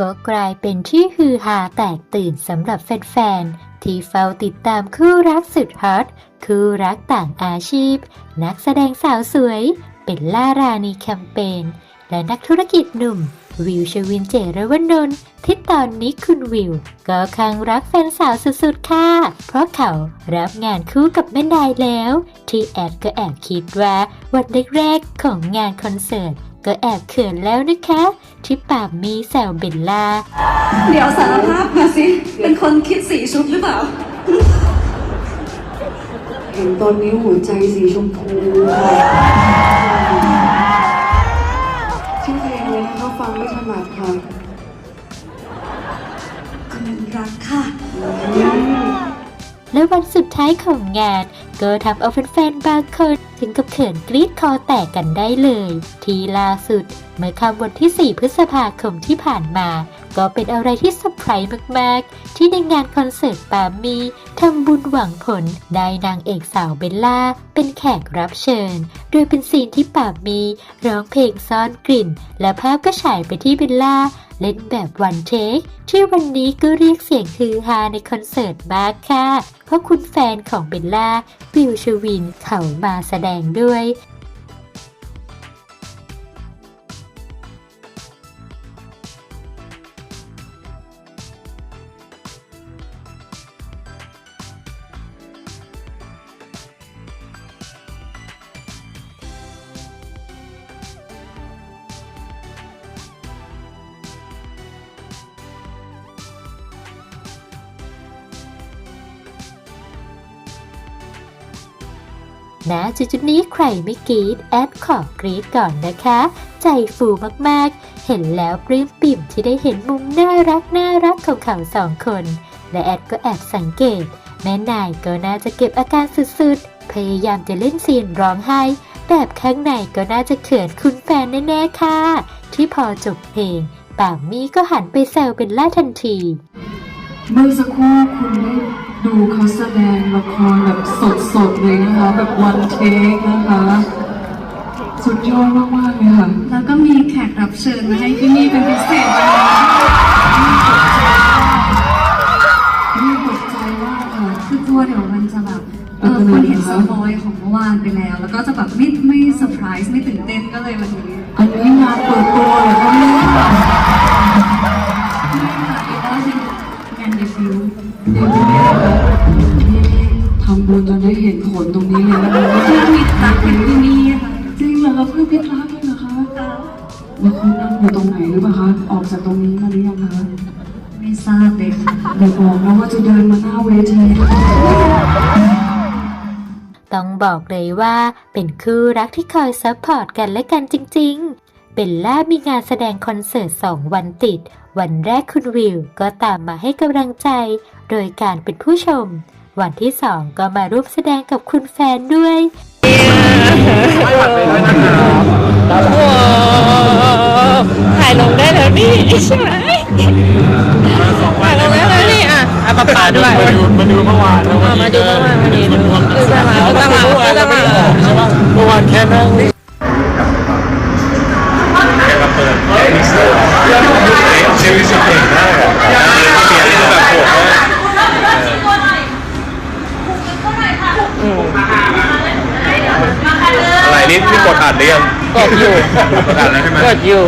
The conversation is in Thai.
ก็กลายเป็นที่ฮือฮาแตกตื่นสำหรับแฟนๆ ที่เฝ้าติดตามคู่รักสุดฮอตคู่รักต่างอาชีพ นักแสดงสาวสวยเป็นล่ารานีแคมเปญและนักธุรกิจหนุ่ม วิวชวินเจรวนนท์ที่ตอนนี้คุณวิว ก็คลังรักแฟนสาวสุดๆ ค่ะ เพราะเขารับงานคู่กับแม่นายแล้ว ที่แอดก็แอบคิดว่าวันแรกๆของงานคอนเสิร์ต ก็แอบเขินแล้วนะคะ ที่ปากมีแซวเบลล่า เดี๋ยวสารภาพมาสิ เป็นคนคิดสีชุดหรือเปล่า เห็นตอนนี้หัวใจสีชมพูค่ะชื่อเพลงเลยนะคะฟังไม่ถนัดค่ะคนรักค่ะ และวันสุดท้ายของงาน ก็ทำเอาแฟนๆบางคน ถึงกับเขินกรี๊ดคอแตกกันได้เลย ทีล่าสุด เมื่อค่ำวันที่ 4 พฤษภาคมที่ผ่านมา ก็เป็นอะไรที่เซอร์ไพรส์มากๆ ที่ในงานคอนเสิร์ตปามีทำบุญหวังผลได้นางเอกสาวเบลล่า เป็นแขกรับเชิญ โดยเป็นซีนที่ปามีร้องเพลงซ่อนกลิ่น และภาพก็ฉายไปที่เบลล่า เล่นแบบวันเทคที่วันนี้ก็เรียกเสียงฮือฮาในคอนเสิร์ตมากค่ะ เพราะคุณแฟนของเบลล่าวิวชวินเขามาแสดงด้วย นะจุดจุดๆนี้ใครไม่กรีดแอดขอกรีดก่อนนะคะ ใจฟูมากๆ เห็นแล้วปลื้มปิ่มที่ได้เห็นมุมน่ารักน่ารักของเขาสองคน และแอดก็แอบสังเกต แม่นายก็น่าจะเก็บอาการสุดๆ พยายามจะเล่นซีนร้องไห้ แบบข้างในก็น่าจะเขินคุณแฟนแน่ๆค่ะ ที่พอจบเพลงปามมี่ก็หันไปแซวเป็นล่าทันที เมื่อสักครู่คุณได้ ดูเขาแสดงละครแบบสดๆเลยนะคะ แบบวันเทคนะคะ สุดยอดมากๆเลยค่ะ แล้วก็มีแขกรับเชิญมาให้ที่นี่เป็นพิเศษด้วยนะนี่ตกใจมากค่ะคือตัวเดี๋ยวมันจะแบบเออเป็นคไงนเห็นคะสปอยของเมื่อวานไปแล้ว แล้วก็จะแบบไม่ไม่เซอร์ไพรส์ไม่ตื่นเต้นก็เลยวันนี้ อันนี้งานเปิดตัว ทำบุญจนได้เห็นผลตรงนี้เลยนะคะเพื่อนมิตรรักเป็นที่นี่ค่ะจริงเหรอคะเพื่อนพิทักษ์เลยเหรอคะแล้วคุณนั่งอยู่ตรงไหนหรือเปล่าคะ ออกจากตรงนี้มาหรือยังคะไม่ทราบเลยค่ะเดี๋ยวบอกนะว่าจะเดินมาหน้าเวทีต้องบอกเลยว่าเป็นคู่รักที่คอยซัพพอร์ตกันและกันจริงๆ เบลล่ามีงานแสดงคอนเสิร์ต2วันติด วันแรกคุณวิวก็ตามมาให้กำลังใจ โดยการเป็นผู้ชม วันที่2ก็มาร่วมแสดงกับคุณแฟนด้วยถ่ายลงได้แล้วนี่ใช่ไหมถ่ายลงได้แล้วนี่อะอะป๊าป๊าด้วย มาดูมาดูเมื่อวานแล้วอะมาดูเมื่อวานมาดูดูดูจะมาดูจะมาดูจะมาใช่ป่ะเมื่อวานแค่นั่ง อะไรนี่นี่กดอัดหรือยัง กดอยู่ กดอัดแล้วใช่ไหม กดอยู่